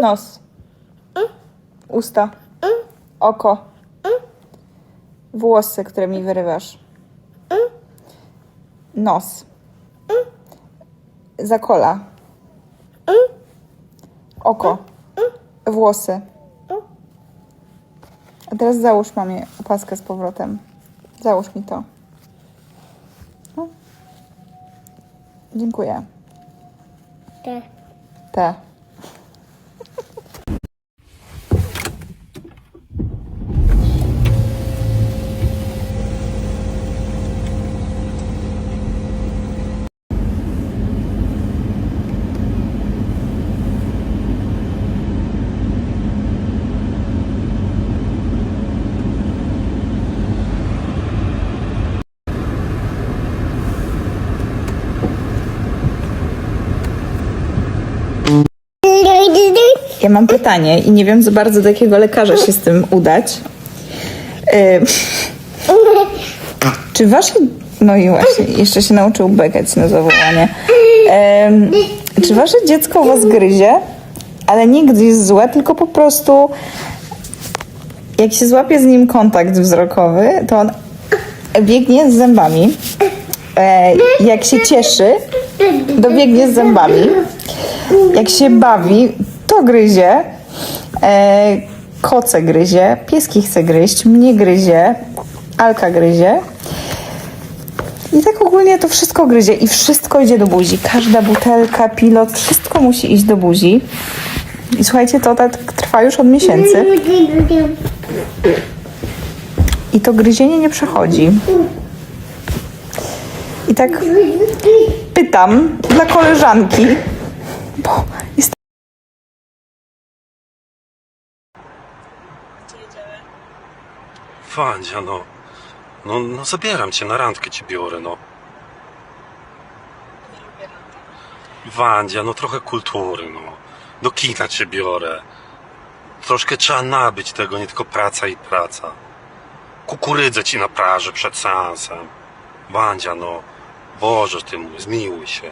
Nos. Usta. Oko. Włosy, które mi wyrywasz. Nos. Zakola. Oko. Włosy. A teraz załóż mamie opaskę z powrotem. Załóż mi to. Dziękuję. Te. Te. Ja mam pytanie i nie wiem za bardzo do jakiego lekarza się z tym udać. Ym, czy wasze. No i właśnie, jeszcze się nauczył bekać na zawołanie. Ym, czy wasze dziecko was gryzie, ale nie gdzieś złe, tylko po prostu jak się złapie z nim kontakt wzrokowy, to on biegnie z zębami. E, jak się cieszy, dobiegnie z zębami. Jak się bawi, to gryzie. E, koce gryzie, pieski chce gryźć, mnie gryzie, Alka gryzie. I tak ogólnie to wszystko gryzie i wszystko idzie do buzi. Każda butelka, pilot, wszystko musi iść do buzi. I słuchajcie, to tak trwa już od miesięcy. I to gryzienie nie przechodzi. I tak pytam dla koleżanki, bo jest Wandzia, no. No, no zabieram cię na randkę, ci biorę, no. Wandzia, no trochę kultury, no. Do kina cię biorę. Troszkę trzeba nabyć tego, nie tylko praca i praca. Kukurydzę ci na plaży przed seansem. Wandzia, no. Boże ty mój, zmiłuj się.